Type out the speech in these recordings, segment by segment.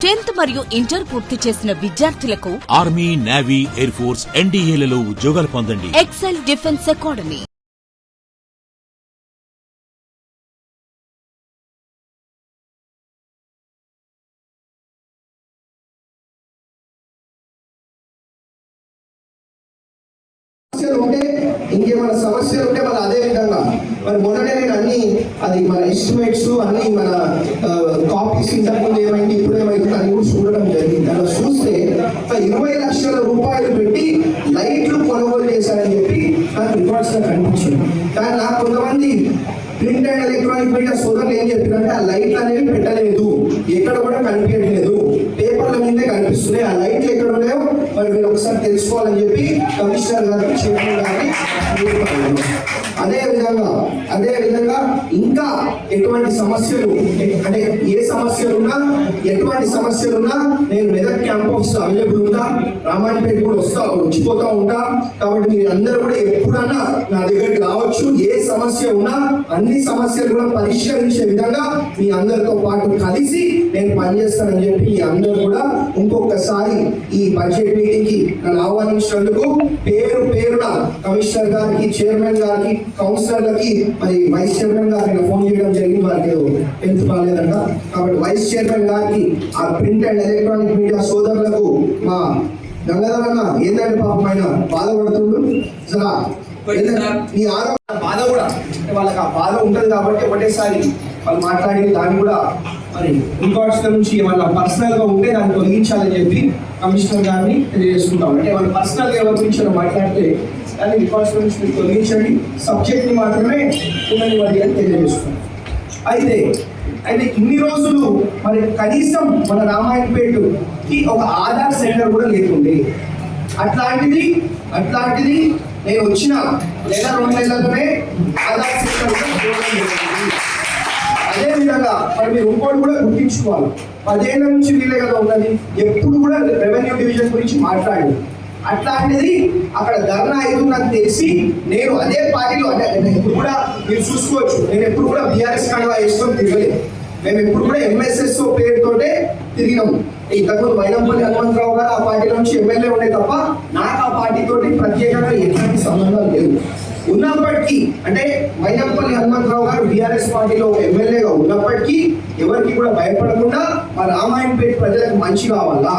Tenth మరియు inter పూర్తి చేసిన విద్యార్థులకు ఆర్మీ నేవీ ఎయిర్ ఫోర్స్ ఎన్డీఏలలో ఉద్యోగాలు పొందండి. ఎక్సెల్ డిఫెన్స్ అకాడమీ ఇంకేమైనా సమస్యలు ఉంటే విధంగా మరి మొన్ననే నేను అన్ని అది మన ఎస్టిమేట్స్ అన్ని మన కాపీస్ ఇంతకుముందు ఏమైంది ఇప్పుడు ఏమైంది అని కూడా చూడడం జరిగింది. అలా చూస్తే ఇరవై లక్షల రూపాయలు పెట్టి లైట్లు కొనుగోలు చేశారని చెప్పి నాకు రికార్డ్స్లో కనిపించింది. కానీ నాకు కొంతమంది ప్రింట్ అండ్ ఎలక్ట్రానిక్ మీడియా సోదరులు ఏం చెప్పారంటే ఆ లైట్లు అనేవి పెట్టలేదు. ఎక్కడ కూడా కనిపించట్లేదు. రోడ్ల మీదే కనిపిస్తున్నాయి. ఆ లైట్లు ఎక్కడ ఉన్నాయో మరి మీరు ఒకసారి తెలుసుకోవాలని చెప్పి కమిషనర్ గారికి చైర్మన్ గారికి అదే విధంగా అదే విధంగా ఇంకా ఎటువంటి సమస్యలు అంటే ఏ సమస్యలు ఉన్నా ఎటువంటి సమస్యలు ఉన్నా నేను మెదక్ క్యాంప్ ఆఫీస్ అవైలబుల్ ఉంటా. రామాయణపేట కూడా వస్తా వచ్చిపోతా ఉంటా. కాబట్టి మీరు అందరూ కూడా ఎప్పుడన్నా నా దగ్గరికి రావచ్చు. ఏ సమస్య ఉన్నా అన్ని సమస్యలు కూడా పరిష్కరించే విధంగా మీ అందరితో పాటు కలిసి నేను పనిచేస్తానని చెప్పి మీ అందరూ కూడా ఇంకొకసారి ఈ బడ్జెట్ మీటింగ్కి నన్ను ఆహ్వానించినందుకు పేరు పేరున కమిషనర్ గారికి చైర్మన్ గారికి కౌన్సిలర్లకి మరి వైస్ చైర్మన్ గారికి ఫోన్ చేయడం జరిగింది. వారికి హెల్త్ బాగాలేదంట కాబట్టి వైస్ చైర్మన్ గారికి ఆ ప్రింట్ అండ్ ఎలక్ట్రానిక్ మీడియా సోదరులకు మా గంగాధరన్న ఏంటంటే పాపం ఆయన బాధపడుతుండు సరే ఈ ఆరోగ్య బాధ కూడా వాళ్ళకి ఆ బాధ ఉంటుంది కాబట్టి ఒకటేసారి వాళ్ళు మాట్లాడి దాన్ని కూడా మరి రికార్డ్స్ నుంచి ఏమన్నా పర్సనల్గా ఉంటే దాన్ని తొలగించాలని చెప్పి కమిషనర్ గారిని తెలియజేసుకుంటాం అంటే మన పర్సనల్గా ఎవరి గురించి మాట్లాడితే దాన్ని రికార్డ్స్ నుంచి మీరు తొలగించండి. సబ్జెక్ట్ని మాత్రమే ఉండనివ్వండి అని తెలియజేసుకుంటాం అయితే అయితే ఇన్ని రోజులు మరి కనీసం మన రామాయణపేటకి ఒక ఆధార్ సెంటర్ కూడా లేకుండే. అట్లాంటిది అట్లాంటిది నేను వచ్చిన నెల రెండు నెలలలోనే ఆధార్ సెంటర్ కూడా అదే విధంగా మరి మీరు ఇంకోటి కూడా గుర్తించుకోవాలి. పదేళ్ళ నుంచి వీళ్ళే కదా ఉన్నది ఎప్పుడు కూడా రెవెన్యూ డివిజన్ గురించి మాట్లాడి అట్లాంటిది అక్కడ ధర్నా అవుతుందని తెలిసి నేను అదే పార్టీలో అంటే నేను ఎప్పుడు కూడా మీరు చూసుకోవచ్చు నేను ఎప్పుడు కూడా బీఆర్ఎస్ కండువా వేసుకొని తిరగలేదు. మేము ఎప్పుడు కూడా ఎంఎస్ఎస్ పేరుతోటే తిరిగినాము. ఇంతకుముందు వైనంపల్లి హనుమంతరావు గారు ఆ పార్టీ నుంచి ఎమ్మెల్యే ఉండే తప్ప నాకు ఆ పార్టీతోటి ప్రత్యేకంగా ఎటువంటి సంబంధం లేదు. ఉన్నప్పటికీ అంటే మైనప్పల్లి హనుమంతరావు గారు బీఆర్ఎస్ పార్టీలో ఎమ్మెల్యేగా ఉన్నప్పటికీ ఎవరికి కూడా భయపడకుండా మా రామాయణపేట ప్రజలకు మంచి కావాలా?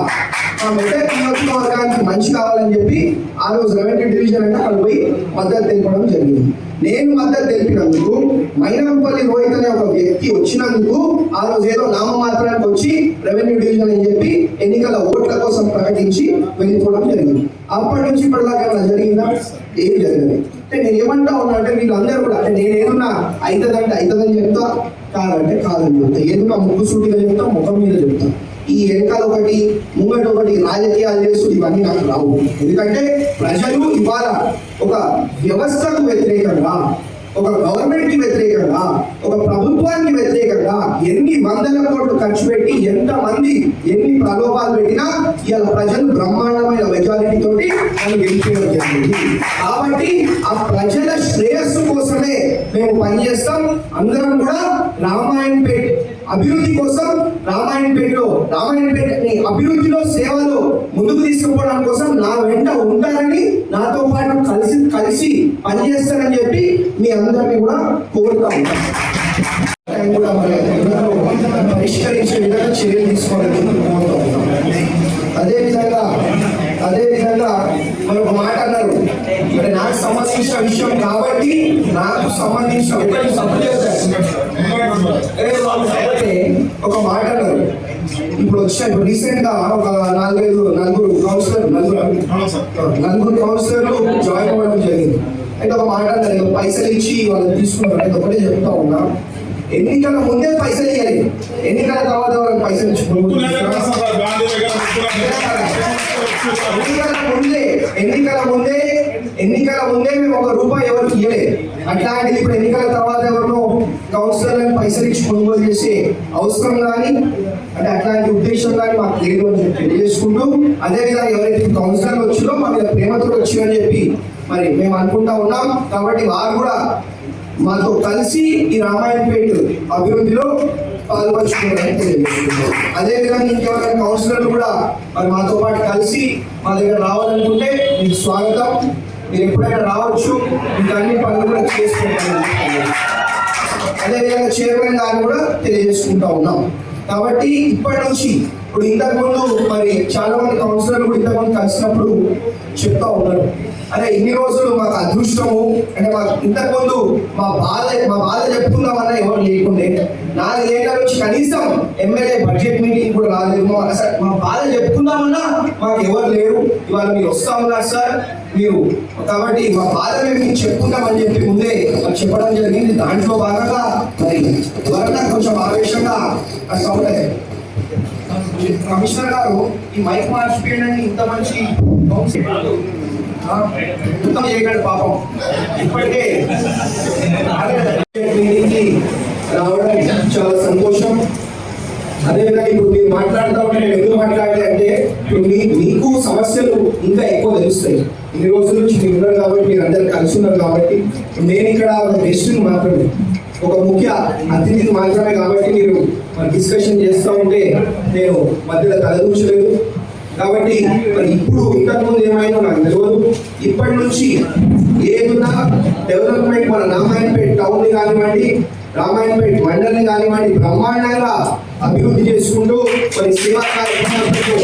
మా మెదక్ నియోజకవర్గానికి మంచి కావాలని చెప్పి ఆ రోజు రెవెన్యూ డివిజన్ అంటే అక్కడ పోయి మద్దతు తెలపడం జరిగింది. నేను మద్దతు తెలిపినందుకు మైనంపల్లి రోహిత్ అనే ఒక వ్యక్తి వచ్చినందుకు ఆ రోజు ఏదో నామమాత్రానికి వచ్చి రెవెన్యూ డివిజన్ అని చెప్పి ఎన్నికల ఓట్ల కోసం ప్రకటించి వెళ్ళిపోవడం జరిగింది. అప్పటి నుంచి ఇప్పటిదాకా ఏమైనా జరిగిందా? ఏం జరిగింది? అంటే నేను ఏమంటా ఉన్నా అంటే వీళ్ళందరూ కూడా అంటే నేను ఏదన్నా అవుతుందంటే అవుతుందని చెప్తా కాదంటే కాదని చెప్తా. ఏదన్నా ముక్కు సూటిగా చెప్తా ముఖం మీద చెప్తా. ఈ వెనకాల ఒకటి ముంగట ఒకటి రాజకీయాలు చేస్తూ ఇవన్నీ నాకు రావు. ఎందుకంటే ప్రజలు ఇవాళ ఒక వ్యవస్థకు వ్యతిరేకంగా ఒక గవర్నమెంట్కి వ్యతిరేకంగా ఒక ప్రభుత్వానికి వ్యతిరేకంగా ఎన్ని వందల కోట్లు ఖర్చు పెట్టి ఎంత మంది ఎన్ని ప్రలోభాలు పెట్టినా ఇవాళ ప్రజలు బ్రహ్మాండమైన మెజారిటీ తోటి మనం జరిగింది. కాబట్టి ఆ ప్రజల శ్రేయస్సు కోసమే మేము పనిచేస్తాం. అందరం కూడా రామాయణపేట అభివృద్ధి కోసం రామాయణపేటలో రామాయణపేటని అభివృద్ధిలో సేవలు ముందుకు తీసుకుపోవడం కోసం నా వెంట ఉంటారని నాతో పాటు కలిసి కలిసి పనిచేస్తారని చెప్పి మీ అందరినీ కూడా కోరుతా ఉంటాను కూడా అందరూ పరిష్కరించే విధంగా చర్యలు తీసుకోవాలని కోరుతా అదేవిధంగా అదే విధంగా అదే విధంగా మరి ఒక మాట అన్నారు. మరి నాకు సంబంధించిన విషయం కాబట్టి నాకు సంబంధించిన ఒకటి సబ్జెక్ట్ కాబట్టి ఒక మాట అన్నారు ఇప్పుడు వచ్చాయి ఇప్పుడు రీసెంట్గా ఒక నాలుగైదు నలుగురు కౌన్సిలర్ నలుగురు నలుగురు కౌన్సిలర్లు జాయిన్ అవ్వడం జరిగింది. అయితే ఒక మాట అన్నారు పైసలు ఇచ్చి వాళ్ళు తీసుకున్నారు. అయితే ఒకటే చెప్తా ఉన్నా. ఎన్నికల ముందే పైసలు ఇవ్వాలి ఎన్నికల తర్వాత వాళ్ళకి పైసలు ఎన్నికల ముందే ఎన్నికల ముందే ఎన్నికల ముందే మేము ఒక రూపాయి ఎవరికి ఇవ్వలేదు అట్లాంటిది ఇప్పుడు ఎన్నికల తర్వాత ఎవరినో కౌన్సిలర్లను పైసలు ఇచ్చి కొనుగోలు చేసే అవసరం కానీ అంటే అట్లాంటి ఉద్దేశం కానీ మాకు లేదు అని చెప్పి తెలియజేసుకుంటూ అదేవిధంగా ఎవరైతే కౌన్సిలర్లు వచ్చినో మా మీద ప్రేమతో వచ్చిందని చెప్పి మరి మేము అనుకుంటా ఉన్నాం. కాబట్టి వారు కూడా మాతో కలిసి ఈ రామాయణపేట అభివృద్ధిలో పాల్పంచుకోవాలని తెలియజేస్తున్నాం అదేవిధంగా ఇంకెవరైనా కౌన్సిలర్లు కూడా మరి మాతో పాటు కలిసి మా దగ్గర రావాలనుకుంటే మీకు స్వాగతం. మీరు ఎప్పుడైనా రావచ్చు మీకు అన్ని పనులు కూడా చేసుకుంటాను అదేవిధంగా చైర్మన్ గారిని కూడా తెలియజేసుకుంటా ఉన్నాం. కాబట్టి ఇప్పటి నుంచి ఇప్పుడు ఇంతకుముందు మరి చాలా మంది కౌన్సిలర్లు కూడా ఇంతకుముందు కలిసినప్పుడు చెప్తా ఉన్నారు. అరే ఇన్ని రోజులు మాకు అదృష్టము అంటే మాకు ఇంతకుముందు మా బాధ మా బాధ చెప్పుకుందామన్నా ఎవరు లేకుండే నాలుగేళ్ళ నుంచి కనీసం ఎమ్మెల్యే బడ్జెట్ మీటింగ్ కూడా రాలేదు మా అసలు మా బాధ చెప్పుకుందామన్నా మాకు ఎవరు లేరు. ఇవాళ మీరు వస్తా ఉన్నారు సార్. మీరు కాబట్టి మా బాధ మేము మీకు చెప్పుకుంటామని చెప్పి ముందే మరి చెప్పడం జరిగింది. దాంట్లో భాగంగా మరి త్వరగా కొంచెం ఆవేశంగా అట్లా కమిషనర్ గారు ఈ మైక్ మార్చిపోయండి ఇంత మంచి ఆ, మొత్తం చేయగలడు పాపం. ఇప్పటికే మీటింగ్కి రావడం చాలా సంతోషం అదేవిధంగా ఇప్పుడు మీరు మాట్లాడుతూ ఉంటే నేను ఎందుకు మాట్లాడలే అంటే ఇప్పుడు మీ మీకు సమస్యలు ఇంకా ఎక్కువ ఈ రోజు నుంచి మీరు ఉన్నారు కాబట్టి మీరు అందరు కలిసి ఉన్నారు కాబట్టి నేను ఇక్కడ ఒక గెస్ట్ని మాత్రమే ఒక ముఖ్య అతిథిని మాత్రమే కాబట్టి మీరు డిస్కషన్ చేస్తూ ఉంటే నేను మధ్యలో తలదూచలేదు కాబట్టి మరి ఇప్పుడు ఇంతకుముందు ఏమైనా నాకు తెలియదు ఇప్పటి నుంచి ఏదున్నా డెవలప్మెంట్ మన రామాయణపేట టౌన్ కానివ్వండి రామాయణపేట మండలిని కానివ్వండి బ్రహ్మాండంగా అభివృద్ధి చేసుకుంటూ మరి సేవా కార్యక్రమాలకు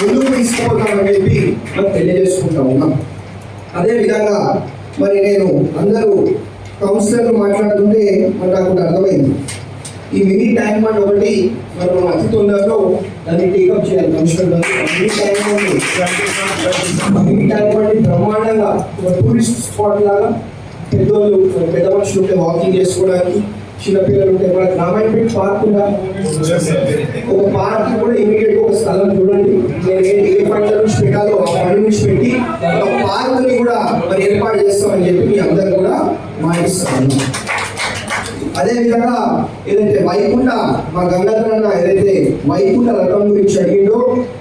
ముందుకు తీసుకుపోతామని చెప్పి మరి తెలియజేసుకుంటా ఉన్నాం. అదేవిధంగా మరి నేను అందరూ కౌన్సిలర్లు మాట్లాడుతుంటే మరి నాకు అర్థమైంది. ఈ మినీ ట్యాంక్ బండ్ ఒకటి మరి మనం అతి తొందరలో దాన్ని టేకప్ చేయాలి. కమిషనర్ గారు mini tank bund mini tank bund బ్రహ్మాండంగా టూరిస్ట్ స్పాట్ లాగా పెద్దోళ్ళు పెద్ద మనుషులు ఉంటే వాకింగ్ చేసుకోవడానికి చిన్నపిల్లలు ఉంటే మన గ్రామాయణ పార్క్ ఉందా ఒక పార్క్ కూడా ఇమీడియట్ ఒక స్థలం చూడండి. నేను ఏ పంట నుంచి పెట్టాలో ఆ పంట నుంచి పెట్టి ఒక పార్క్ని కూడా మరి ఏర్పాటు చేస్తామని చెప్పి మీ అందరు కూడా మాటిస్తాను అదే విధంగా ఏదైతే వైకుంఠ మా గంగాధర అన్న ఏదైతే వైకుంఠ రథం గురించి అడిగిందో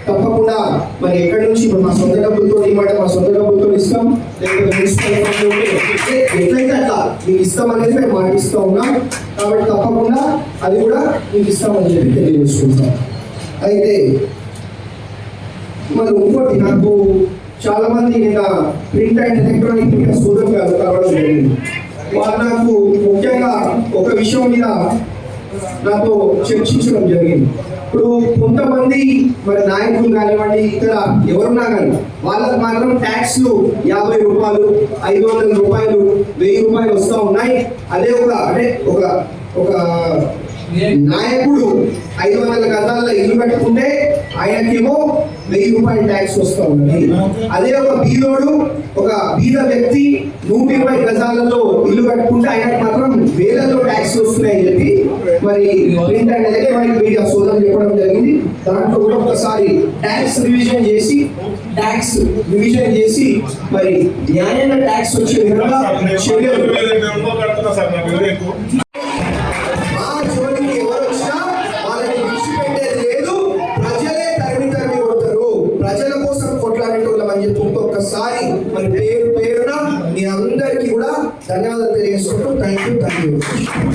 తప్పకుండా మరి ఎక్కడి నుంచి ఇప్పుడు మా సొంత డబ్బులతో ఇవ్వడం మా సొంత డబ్బులతో ఇస్తాం? లేకపోతే ఎట్లయితే అట్లా మీకు ఇస్తాం అనేది మేము మాటిస్తూ ఉన్నాం. కాబట్టి తప్పకుండా అది కూడా మీకు ఇస్తామని చెప్పి తెలియజేసుకుంటాం. అయితే మరి ఇంకోటి నాకు చాలా మంది నిన్న ప్రింట్ అండ్ ఎలక్ట్రానిక్ మీడియా సోదరులు గారు జరిగింది. వారు నాకు ముఖ్యంగా ఒక విషయం మీద నాతో చర్చించడం జరిగింది. ఇప్పుడు కొంతమంది మరి నాయకులు కానివ్వండి ఇక్కడ ఎవరున్నా కానీ వాళ్ళకి మాత్రం ట్యాక్స్లు యాభై రూపాయలు ఐదు వందల రూపాయలు వెయ్యి రూపాయలు వస్తూ ఉన్నాయి. అదే ఒక అంటే ఒక ఒక నాయకుడు ఐదు వందల గజాల్లో ఇల్లు కట్టుకుంటే ఆయనకేమో వెయ్యి రూపాయల ట్యాక్స్ వస్తూ ఉన్నది. అదే ఒక బీదోడు ఒక బీద వ్యక్తి నూట ఇరవై గజాలలో ఇల్లు కట్టుకుంటే ఆయనకు మాత్రం వేలలో ట్యాక్స్ వస్తున్నాయని చెప్పి మరి ప్రింట్ అండ్ ఎలక్ట్రానిక్ మీడియా సోదరులు చెప్పడం జరిగింది. దాంట్లో కూడా ఒకసారి ట్యాక్స్ రివిజన్ చేసి ట్యాక్స్ రివిజన్ చేసి మరి న్యాయంగా ట్యాక్స్ వచ్చే విధంగా అని మరి పేరు పేరున మీ అందరికీ కూడా ధన్యవాదాలు తెలియజేసుకుంటూ థ్యాంక్ యూ థ్యాంక్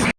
యూ